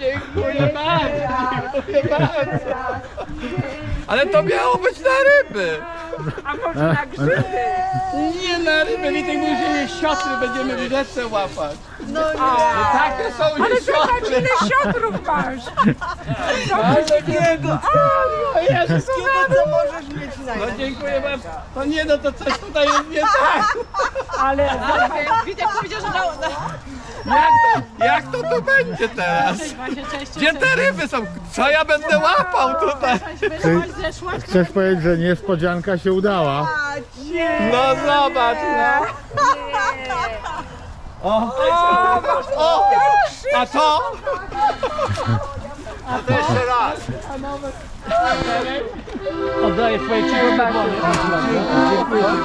Dziękuję bardzo, dziękuję bardzo. Ale to miało być na ryby. A może na grzyby? Nie na ryby, Witek mówi, że nie siotry będziemy w rzece łapać. No Takie są Ale nie zobacz siotry. ile siotrów masz! Wszystkiego. O Jezus, co możesz mieć na No dziękuję bardzo. No nie no, to coś tutaj jest nie tak. Ale Witek powiedział, że na, na... Jak to, jak to tu będzie teraz? Gdzie te ryby są? Co ja będę łapał tutaj? Chcesz powiedzieć, że niespodzianka się udała? No zobacz, no. O, o, a to? A to jeszcze raz. Oddaję twoje cicho Dziękuję bardzo,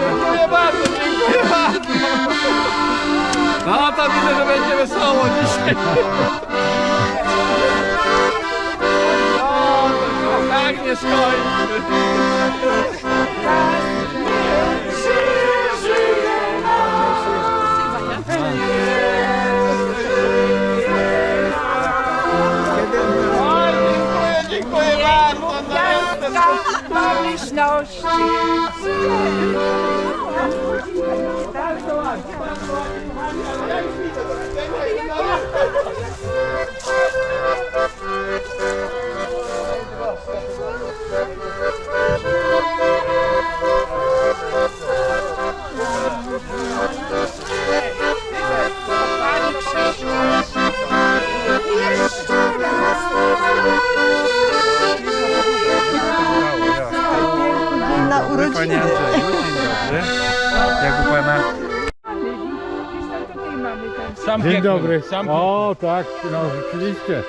dziękuję bardzo. No to widzę, że będzie wesoło dzisiaj. No, tak nie skończy. No, pomyślności! na urodziny. Panie Andrzeju, dzień dobry. Jak u pana? Dzień dobry. Sam O, tak, no rzeczywiście.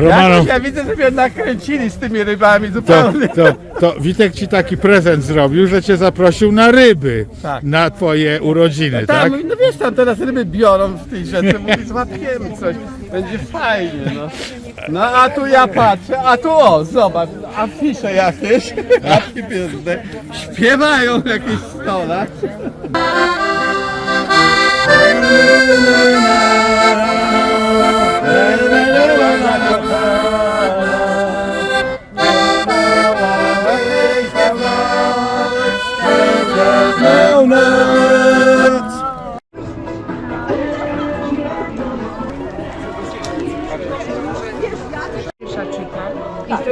Romano, Jakoś ja widzę, że mnie nakręcili z tymi rybami to, zupełnie. to, to Witek ci taki prezent zrobił, że cię zaprosił na ryby Tak. na twoje urodziny, tak? Tam, no wiesz, tam teraz ryby biorą w tej rzece, mówi złapiemy coś, będzie fajnie, no. No a tu ja patrzę, a tu o, zobacz, afisze jakieś, birthday, śpiewają jakieś stola.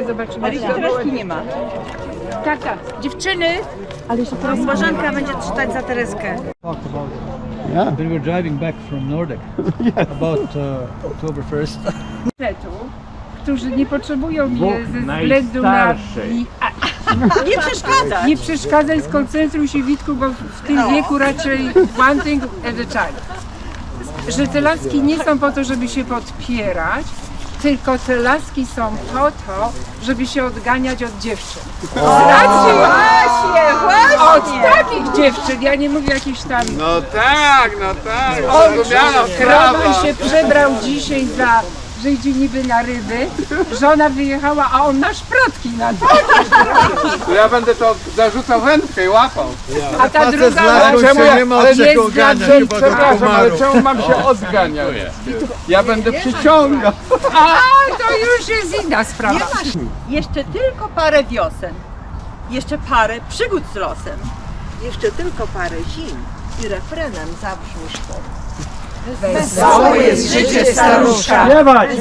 zobaczymy. Ale jeszcze Tereski nie ma. Tak, tak. Dziewczyny! Bożenka będzie czytać za Tereskę. We were driving back from Nordic about uh, October 1st. Którzy nie potrzebują mnie ze względu na... najstarszych. I, a, Nie przeszkadza. nie przeszkadzaj, skoncentruj się Witku, bo w tym wieku raczej one thing at a time. Że te laski nie są po to, żeby się podpierać, tylko te laski są po to, żeby się odganiać od dziewczyn. Z racji Właśnie, od właśnie. takich dziewczyn, ja nie mówię jakichś tam No tak, no tak, sprawa. się przebrał dzisiaj za, że idzie niby na ryby. Żona wyjechała, a on na szprotki na To ja będę to zarzucał wędkę i łapał. A ta druga Ale czemu ja, ale jest nie, dla czemu, przepraszam, ale czemu mam się odganiać? Ja będę przyciągał. A, to już jest inna sprawa. Jeszcze tylko parę wiosen. Jeszcze parę przygód z losem. Jeszcze tylko parę zim i refrenem zabrzmisz to. Wesołe jest życie staruszka,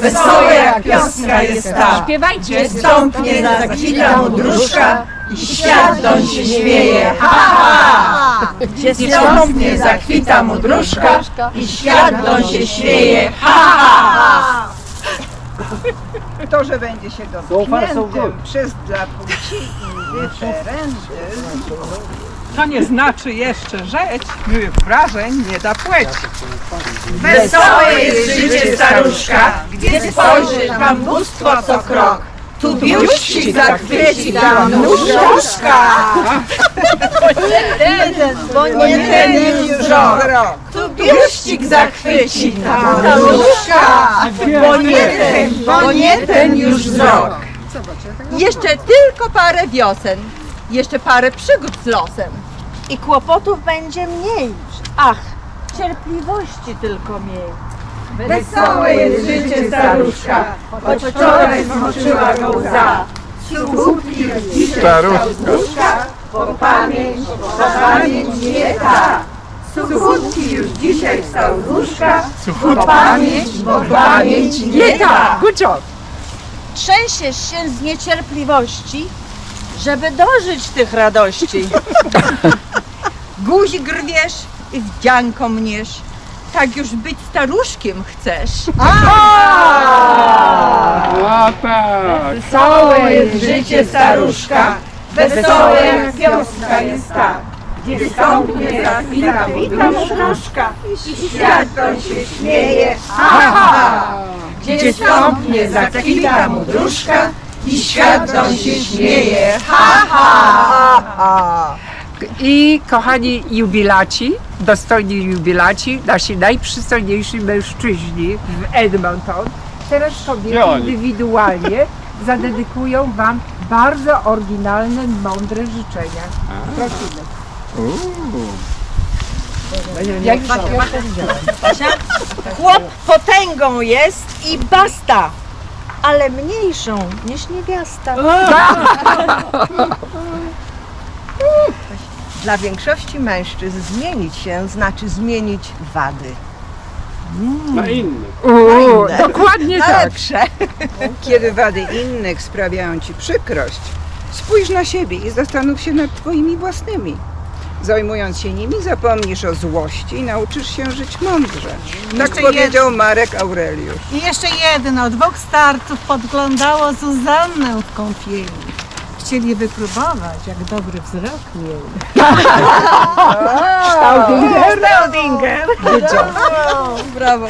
wesołe jak piosenka jest ta. Śpiewajcie. Stąpnie zakwita mu dróżka i świat doń się śmieje. Ha, ha! Gdzie stąpnie zakwita mu dróżka i świat doń się śmieje. Ha, ha! To, że będzie się dotkniętym przez dla płci indyferenty, to nie znaczy jeszcze rzecz, miłych wrażeń nie da płeć. Wesołe jest życie staruszka, gdzie spojrzy tam bóstwo co krok. Tu biuści zachwyci nóżka. Bo nie ten już rok. Tu biuścik zachwyci tam nóżka. Bo nie ten, bo nie ten już wzrok. Jeszcze tylko parę wiosen. Jeszcze parę przygód z losem. I kłopotów będzie mniej. Ach, cierpliwości tylko miej. Wesołe jest życie staruszka, choć wczoraj zmoczyła go łza. Dzisiaj staruszka, bo pamięć, bo pamięć nie ta. Smutki już dzisiaj staruszka, bo pamięć, bo pamięć nie ta. Good job. Trzęsiesz się z niecierpliwości, żeby dożyć tych radości. Guzik rwiesz i wdzianką mniesz. Tak już być staruszkiem chcesz. A tak. Wesołe jest życie staruszka, wesołe jak wiosna jest ta. Gdzie stąpnie zakwita mądruszka i świat się śmieje. Ha, ha. Gdzie stąpnie zakwita mądruszka i świat się śmieje. Ha, ha, ha. I kochani jubilaci, dostojni jubilaci, nasi najprzystojniejsi mężczyźni w Edmonton, teraz kobiety indywidualnie zadedykują Wam bardzo oryginalne, mądre życzenia. Prosimy. Jak Basia? Chłop potęgą jest i basta, ale mniejszą niż niewiasta. Dla większości mężczyzn zmienić się znaczy zmienić wady. Na inny. Uuu, dokładnie tak. Lepsze. Kiedy wady innych sprawiają ci przykrość, spójrz na siebie i zastanów się nad twoimi własnymi. Zajmując się nimi, zapomnisz o złości i nauczysz się żyć mądrze. Tak powiedział Marek Aureliusz. I jeszcze jedno, dwóch starców podglądało Zuzannę w kąpieli. Chcieli wypróbować, jak dobry wzrok mieli. Staudinger. Brawo.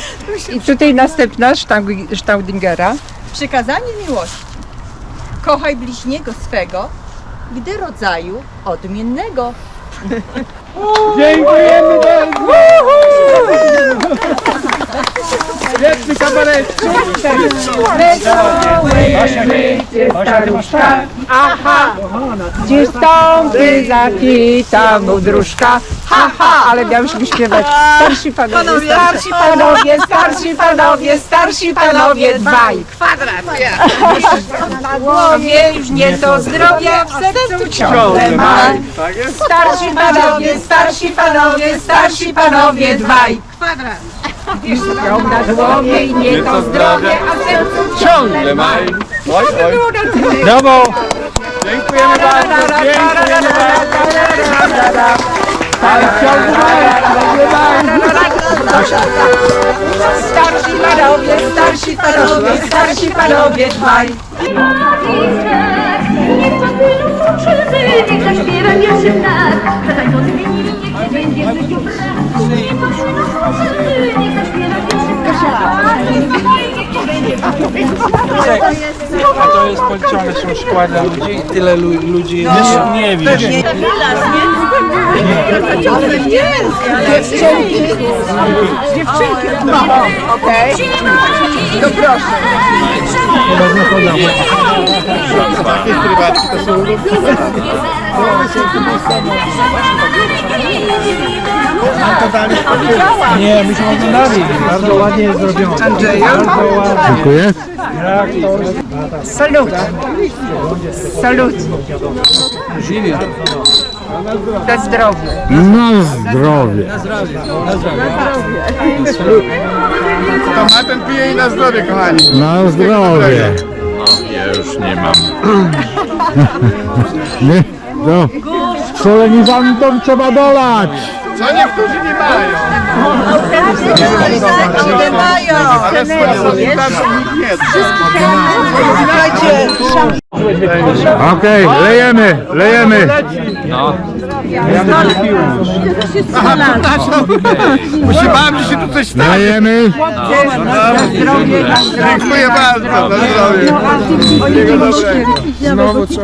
I tutaj następna Stau- Staudingera. Przykazanie miłości. Kochaj bliźniego swego, gdy rodzaju odmiennego. Dziękujemy bardzo. Świetny kabaret. Staruszka, aha, gdzie stąpi zakwita mądruszka, ha, ha, ale miałyśmy śpiewać starsi panowie, starsi panowie, starsi panowie, starsi panowie, dwaj. Kwadrat. Na głowie już nie to zdrowie, w sercu ciągle ma. Tak? Starsi panowie, starsi panowie, starsi panowie, dwaj. Kwadrat. Już śpią na głowie i nie to zdrowie, a w sercu Ciągle maj. Oj, oj. Brawo! Dziękujemy bardzo. Dziękujemy bardzo. Starsi panowie, starsi panowie, starsi panowie, dwaj. Niech to tylu krzywy, niech zaśpiewa pierwszy ptak, będzie w życiu. Brak. To niech zaśpiewa nie. A to jest policzone są szkła ludzi i tyle lu ludzi nie, nie. Wiesz. To proszę. Takie prywatki to są Nie, myśmy oglądali. Bardzo ładnie jest zrobione. Bardzo ładnie. Dziękuję. Salut. Salut. Na zdrowie. Na zdrowie. Tomatem pije i na zdrowie, kochani. Na zdrowie. Ja już nie mam. Nie, no, solenizantom trzeba dolać. Co niektórzy nie mają. Nie mają. Ale swoje nikt nie Okej, lejemy, lejemy. Musiałem, że się tu coś stanie. Lejemy. Dziękuję bardzo. Na zdrowie. Wszystkiego dobrego. Znowu co?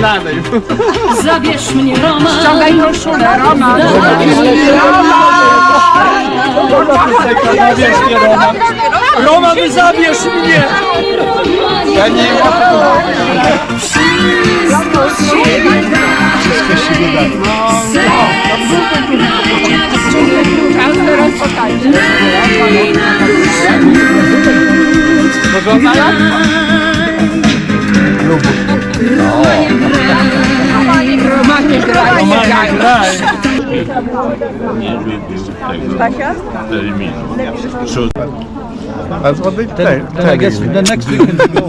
Dalej. Zabierz mnie, Roma. Ściągaj koszulę, zabierz mnie Roman. Roman, zabierz mnie! Ja nie Czas teraz potańczyć. Porządna jak? Romanie graj, nie graj. Graj. Nie lubię tego terminu. Przód. A z wody Then, then I guess the next week can go.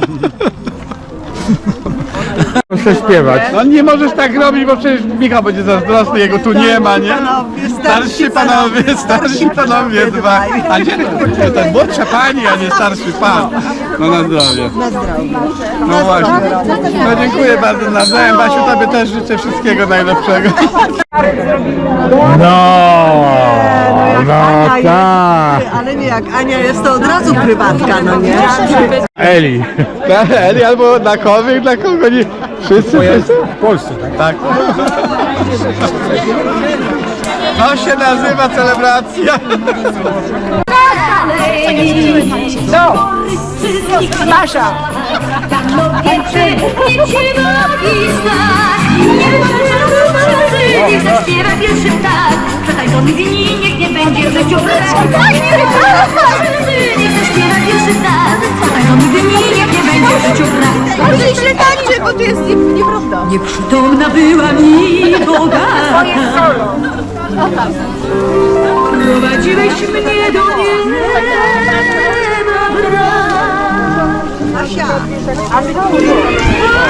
Muszę śpiewać. No nie możesz tak robić, bo przecież Michał będzie zazdrosny, jego tu nie ma, nie? Starsi panowie, starsi panowie dwa. A nie, to ten młodsza pani, a nie starszy pan. No na zdrowie. Na zdrowie. No właśnie. No dziękuję bardzo nawzajem. Basiu, tobie też życzę wszystkiego najlepszego. No, no Ania tak. jest, ale nie jak Ania jest, to od razu prywatka, no nie? Eli. Eli albo dla kogoś, dla kogo nie. Wszyscy, wszyscy. W Polsce, tak? Tak. To się nazywa celebracja. No, Masza. Niech zaśpiewa Przetańczony winni, niech nie będzie w życiu brak Niech zaśpiewa pierwszy ptak Przetańczony winni, niech nie będzie w życiu brak Proszę źle tańczy, bo to jest nie- nieprawda. Nieprzytomna była mi bogata Prowadziłeś mnie do nieba bram Așa. Așa. Așa.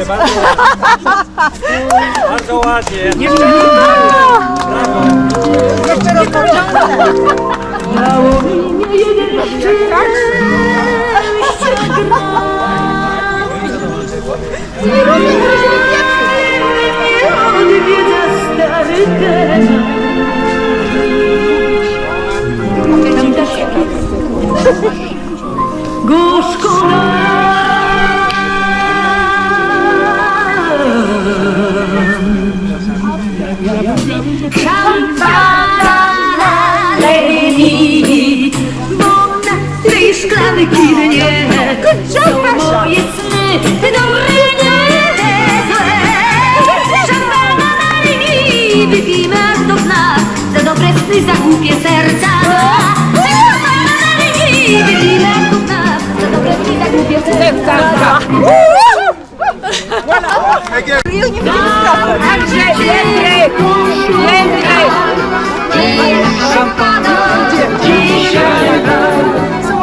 Dziewczyny, bardzo ładnie. Bardzo ładnie. Mało mi nie jeden szczęście gra Nie odwiedza głupie serca Także Jędrek, Jędrek.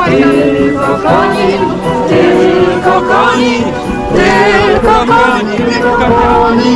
Tylko koni, tylko koni, tylko koni, tylko koni,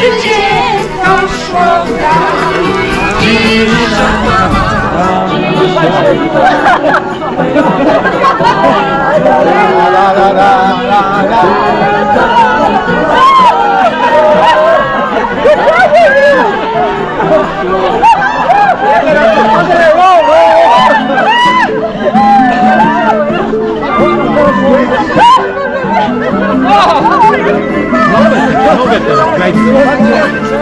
Życie to szkoda, La, la, la, la, Gracias.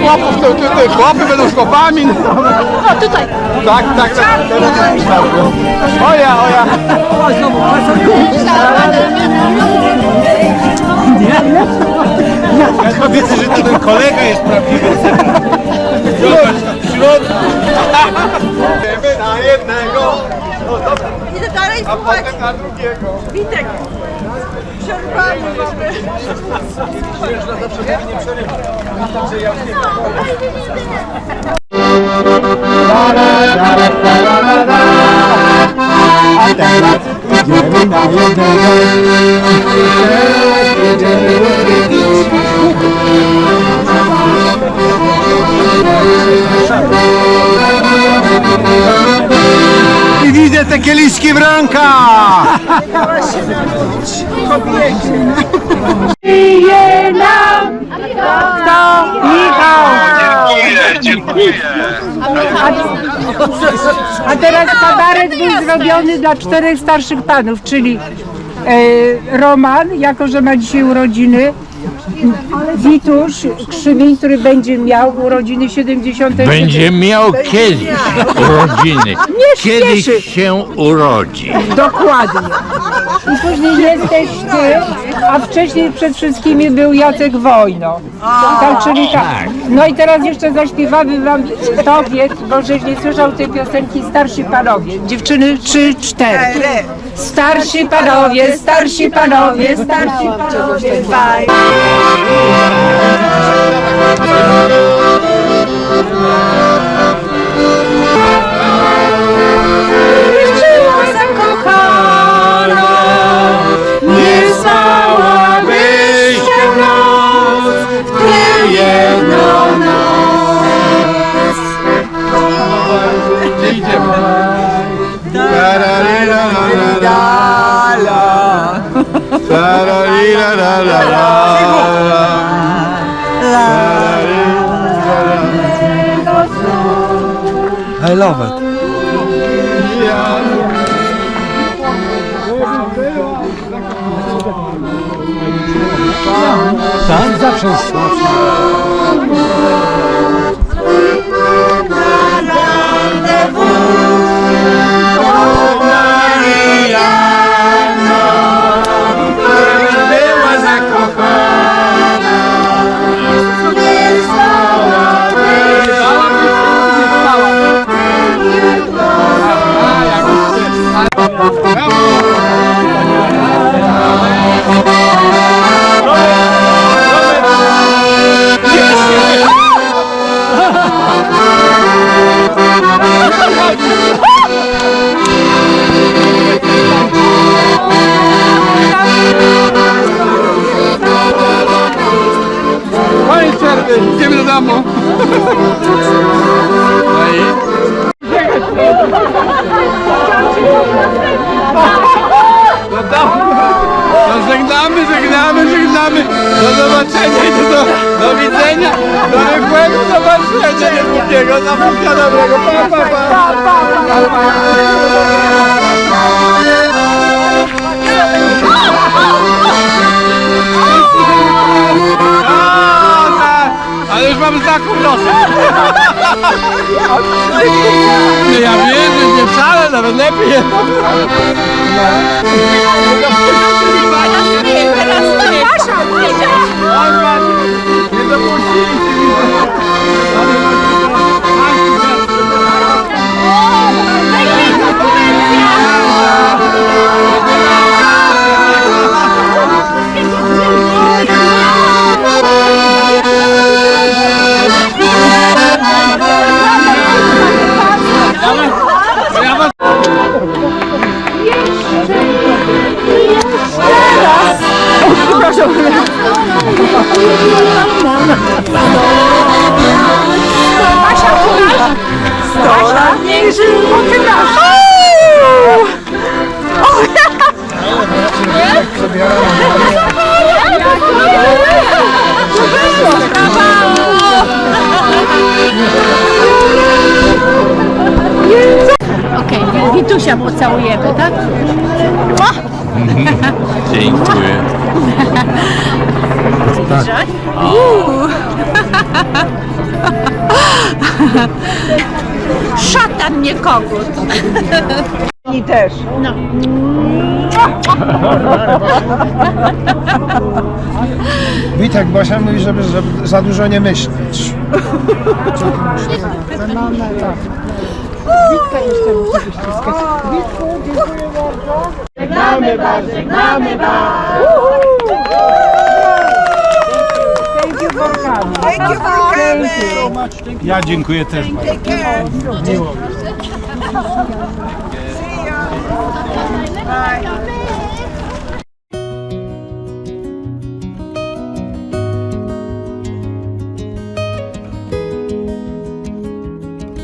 Chłopów, to, to, to, chłopy będą z chłopami. O, tutaj. Tak, tak, tak. Oja, oja. Ja tylko wiedzę, że to ten kolega jest prawdziwy. Śród. Idziemy na jednego. No dobra. Idę dalej A potem na drugiego. Witek. Przerwamy mamy. A teraz idziemy na jednego. Teraz jedziemy łowić. I widzę te kieliszki w rękach! Dziękuję, dziękuję. A teraz kabaret był zrobiony dla czterech starszych panów, czyli e, Roman, jako że ma dzisiaj urodziny, Witusz Krzywień, który będzie miał urodziny 70. Będzie miał kiedyś urodziny. Kiedyś śpieszy. się urodzi. Dokładnie. I później jesteś ty, a wcześniej przed wszystkimi był Jacek Wojno. Tak, czyli tak. No i teraz jeszcze zaśpiewamy wam tobie, bo żeś nie słyszał tej piosenki Starsi Panowie. Dziewczyny trzy, cztery. Starsi panowie, starsi panowie, starsi panowie. Dwaj. Thank you. Tararira, la, la, la. I love it. Tak, zawsze jest Ale już mam znaku w nosie. No ja wiem, że nie wcale, nawet lepiej jest. Nie dopuściliście mi Okej, Witusia pocałujemy, tak? Dziękuję. Szatan nie kogut. I też. Witek Bosia mówi, żeby, żeby za dużo nie myśleć. Thank you for coming. Ja dziękuję też bardzo. Take care. Miło. See ya. Bye.